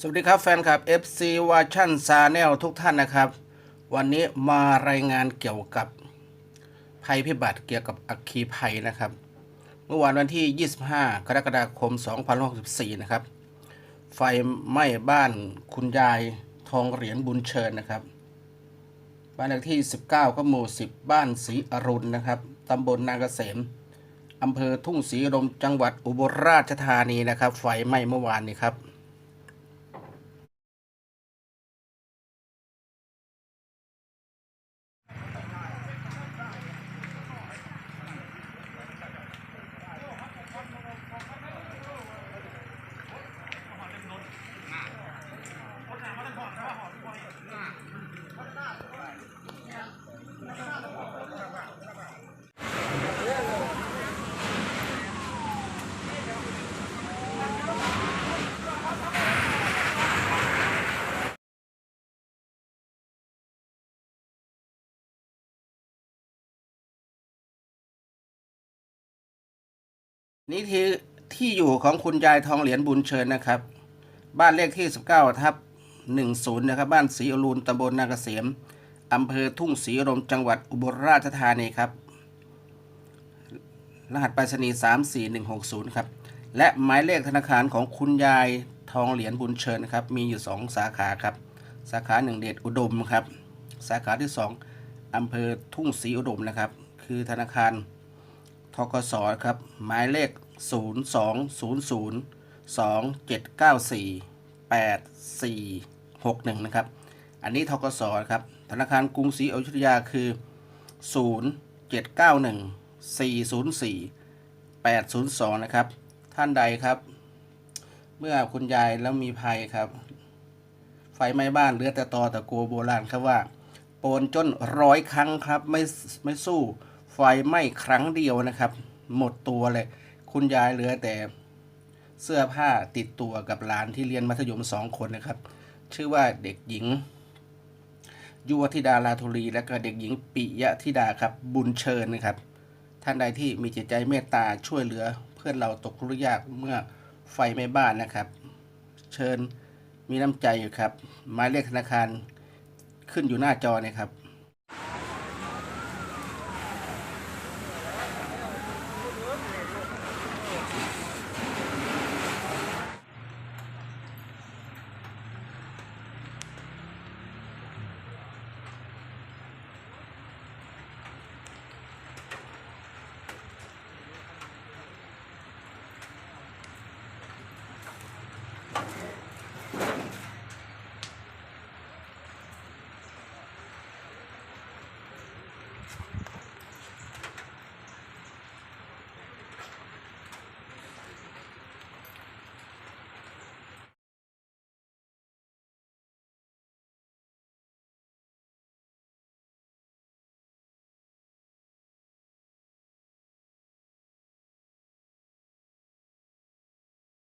สวัสดีครับแฟนคลับ FC วาชั่นซาแนลทุกท่านนะครับ วันนี้มารายงานเกี่ยวกับภัยพิบัติเกี่ยวกับอัคคีภัยนะครับ เมื่อวานวันที่ 25 กรกฎาคม2564 นะครับ ไฟไหม้บ้านคุณยายทองเหรียญบุญเชิญนะครับ บ้านเลขที่ 19 ก็หมู่ 10 บ้านศรีอรุณนะครับตำบลนางเกษมอำเภอทุ่งศรีลมจังหวัดอุบลราชธานีนะครับ ไฟไหม้เมื่อวานนี้ครับ นี่ที่ที่อยู่ของคุณยายทองเหรียญบุญเชิญนะครับ บ้านเลขที่ 19ทับ10 นะครับ บ้านศรีอรุณตำบลนาเกษมอำเภอทุ่งศรีลมจังหวัดอุบลราชธานีครับ รหัสไปรษณีย์34160 ครับ และหมายเลขธนาคารของคุณยายทองเหรียญบุญเชิญนะครับ มีอยู่ 2 สาขาครับ สาขาหนึ่งเดชอุดมครับ สาขาที่ 2อำเภอทุ่งศรีอุดมนะครับ คือธนาคาร กสครับ หมายเลข 0 2 0 0 2 7 9 4 8 4 6 1นะครับ อันนี้ทกสครับ ธนาคารกรุงศรีอยุธยาคือ 0 7 9 1 4 0 4 8 0 2 นะครับ ท่านใดครับ เมื่อคุณยายแล้วมีภัยครับ ไฟไหม้บ้านเหลือแต่ตอตะโกโบราณครับว่า โปนจนร้อยครั้งครับไม่ไม่สู้ ไฟไหม้ครั้งเดียวนะครับ หมดตัวเลย คุณยายเหลือแต่เสื้อผ้าติดตัวกับหลานที่เรียนมัธยมสองคนนะครับ ชื่อว่าเด็กหญิง ยุวธิดาลาธุรี และก็เด็กหญิงปิยะธิดาครับบุญเชิญนะครับ ท่านใดที่มีจิตใจเมตตาช่วยเหลือ เพื่อนเราตกทุกข์ยากเมื่อไฟไหม้บ้านนะครับ เชิญมีน้ำใจอยู่ครับหมายเลขธนาคารขึ้นอยู่หน้าจอเนะครับ